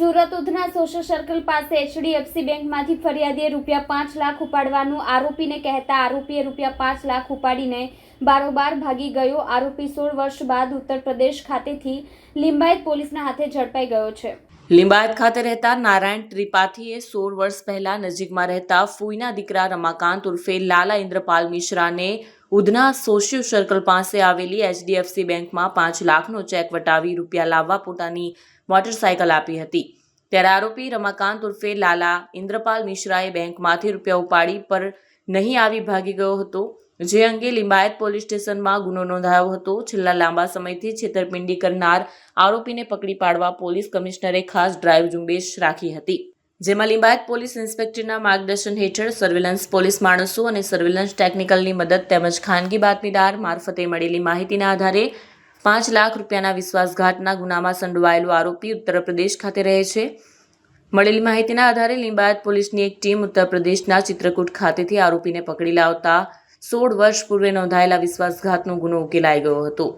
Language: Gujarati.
સુરત ઉધના સોશિયલ સર્કલ પાસે એચડીએફસી બેંકમાંથી ફરિયાદીએ રૂપિયા પાંચ લાખ ઉપાડવાનું આરોપીને કહેતા આરોપીએ રૂપિયા પાંચ લાખ ઉપાડીને બારોબાર ભાગી ગયો. આરોપી સોળ વર્ષ બાદ ઉત્તર પ્રદેશ ખાતેથી લિંબાયત પોલીસના હાથે ઝડપાઈ ગયો છે. લિંબાયત ખાતે રહેતા નારાયણ ત્રિપાઠીએ સોળ વર્ષ પહેલા નજીકમાં રહેતા ફૂઈના દીકરા રમાકાંત ઉર્ફે લાલા ઇન્દ્રપાલ મિશ્રાને ઉધના સોશિયલ સર્કલ પાસે આવેલી એચડીએફસી બેંકમાં પાંચ લાખનો ચેક વટાવી રૂપિયા લાવવા પોતાની મોટરસાયકલ આપી હતી. ત્યારે આરોપી રમાકાંત ઉર્ફે લાલા ઇન્દ્રપાલ મિશ્રાએ બેંકમાંથી રૂપિયા ઉપાડી પર નહીં આવી ભાગી ગયો હતો, જે અંગે લિંબાયત પોલીસ સ્ટેશનમાં ગુનો નોંધાયો હતો. છેલ્લા લાંબા સમયથી છેતરપિંડી કરનાર આરોપીને પકડી પાડવા પોલીસ કમિશનરે ખાસ ડ્રાઈવ ઝુંબેશ રાખી હતી. જેમાં લિંબાયત પોલીસ ઇન્સ્પેક્ટરના માર્ગદર્શન હેઠળ સર્વેલન્સ પોલીસ માણસો અને સર્વેલન્સ ટેકનિકલની મદદ તેમજ ખાનગી બાતમીદાર મારફતે મળેલી માહિતીના આધારે પાંચ લાખ રૂપિયાના વિશ્વાસઘાતના ગુનામાં સંડોવાયેલો આરોપી ઉત્તર પ્રદેશ ખાતે રહે છે. મળેલી માહિતીના આધારે લિંબાયત પોલીસની એક ટીમ ઉત્તર પ્રદેશના ચિત્રકૂટ ખાતેથી આરોપીને પકડી લાવતા સોળ વર્ષ પૂર્વે નોંધાયેલા વિશ્વાસઘાતનો ગુનો ઉકેલાઈ ગયો હતો.